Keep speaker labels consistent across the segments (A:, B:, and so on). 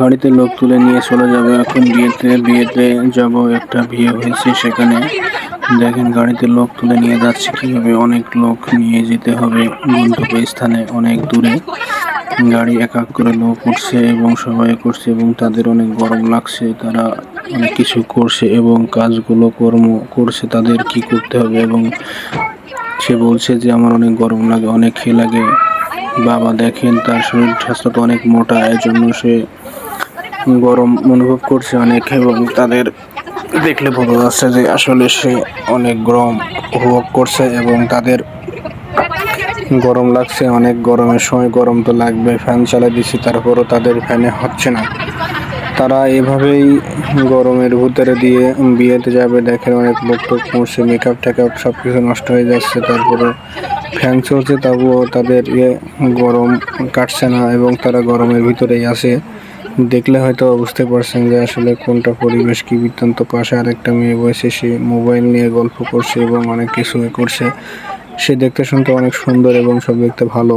A: গাড়িতে লোক তুলে নিয়ে চলে যাবে। এখন বিয়েতে বিয়েতে যাব, একটা বিয়ে হয়েছে সেখানে। দেখেন, গাড়িতে লোক তুলে নিয়ে যাচ্ছে কীভাবে। অনেক লোক নিয়ে যেতে হবে গন্তব্য স্থানে, অনেক দূরে। গাড়ি এক এক করে লোক উঠছে এবং সবাই করছে এবং তাদের অনেক গরম লাগছে। তারা অনেক কিছু করছে এবং কাজগুলো কর্ম করছে, তাদের কি করতে হবে এবং সে বলছে যে, আমার অনেক গরম লাগে, অনেক খেয়ে লাগে। বাবা দেখেন, তার শরীর স্বাস্থ্য তো অনেক মোটা এর জন্য সে গরম অনুভব করছে অনেক এবং তাদের দেখলে বোঝা যাচ্ছে যে আসলে সে অনেক গরম উপভোগ করছে এবং তাদের গরম লাগছে, অনেক গরমের সময় গরম তো লাগবে, ফ্যান চালা দিচ্ছি, তারপরও তাদের ফ্যানে হচ্ছে না। তারা এভাবেই গরমের ভিতরে দিয়ে বিয়েতে যাবে, দেখেন অনেক লোক টোক মরছে মেকআপ টেকআপ সব কিছু নষ্ট হয়ে যাচ্ছে, তারপরে ফ্যান চলছে, তবুও তাদের ইয়ে গরম কাটছে না এবং তারা গরমের ভিতরেই আছে। দেখলে হয়তো বুঝতে পারছেন যে আসলে কোনটা পরিবেশ কি বৃত্তান্ত, পাশে আরেকটা মেয়ে বসে, সে মোবাইল নিয়ে গল্প করছে এবং অনেক কিছু করছে। সে দেখতে শুনতে অনেক সুন্দর এবং সব দেখতে ভালো।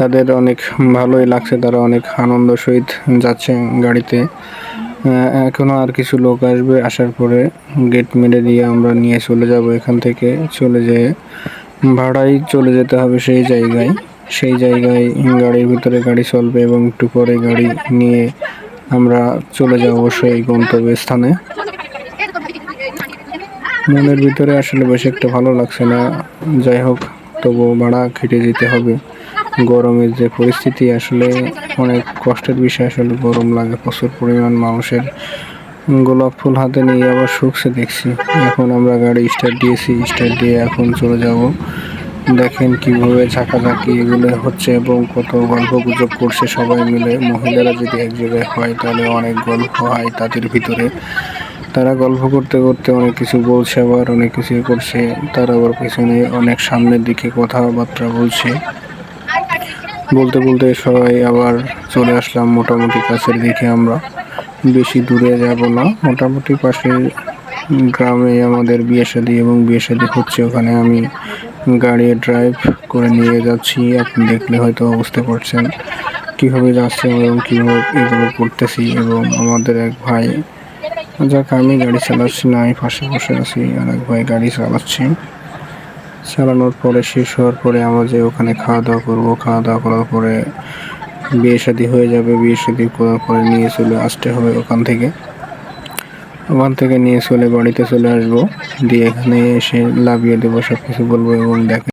A: তাদের অনেক ভালোই লাগছে তারা অনেক আনন্দ সহিত যাচ্ছে গাড়িতে। আহ, এখনও আর কিছু লোক আসবে আসার পরে গেট মেরে দিয়ে আমরা নিয়ে চলে যাব এখান থেকে। চলে যেয়ে ভাড়াই চলে যেতে হবে সেই জায়গায়। সেই জায়গায় গাড়ির ভিতরে গাড়ি চলবে এবং একটু পরে গাড়ি নিয়ে আমরা চলে যাব সেই গন্তব্য স্থানে মনের ভিতরে আসলে বেশি একটা ভালো লাগছে না। যাই হোক তবু ভাড়া খেটে যেতে হবে। গরমের যে পরিস্থিতি, আসলে অনেক কষ্টের বিষয়। আসলে গরম লাগে, প্রচুর পরিমাণ মানুষের গোলাপ ফুল হাতে নিয়ে আবার শুকছে দেখছি। এখন আমরা গাড়ি স্টার্ট দিয়েছি স্টার্ট দিয়ে এখন চলে যাব। দেখেন কীভাবে ঝাঁকাঝাঁকি এগুলো হচ্ছে এবং কত গল্প গুজব করছে সবাই মিলে। মহিলারা যদি এক জায়গায় হয়, তাহলে অনেক গল্প হয় তাদের ভিতরে। তারা গল্প করতে করতে অনেক কিছু বলছে আবার, অনেক কিছু করছে। তারা আবার পেছনে অনেক সামনের দিকে কথাবার্তা বলছে। বলতে বলতে সবাই আবার চলে আসলাম মোটামুটি কাছের দিকে আমরা। বেশি দূরে যাব না। মোটামুটি পাশে গ্রামে আমাদের বিয়ে শাদী এবং বিয়ে শাদী হচ্ছে। ওখানে আমি গাড়ি ড্রাইভ করে নিয়ে যাচ্ছি। আপনি দেখলে হয়তো বুঝতে পারছেন কীভাবে যাচ্ছে এবং কীভাবে এগুলো করতেছি এবং আমাদের এক ভাই, যাক আমি গাড়ি চালাচ্ছি না, আমি পাশে বসে আছি, আর এক ভাই গাড়ি চালাচ্ছি। চালানোর পরে, শেষ হওয়ার পরে আমরা যে ওখানে খাওয়া দাওয়া করব খাওয়া দাওয়া করার পরে বিয়ে শাদী হয়ে যাবে, বিয়ে শাদী করার পরে নিয়ে চলে আসতে হবে ওখান থেকে। ওখান থেকে নিয়ে চলে বাড়িতে চলে আসব, দিয়ে এখানে এসে লাভিয়ে দেবো সব কিছু বলব এবং দেখে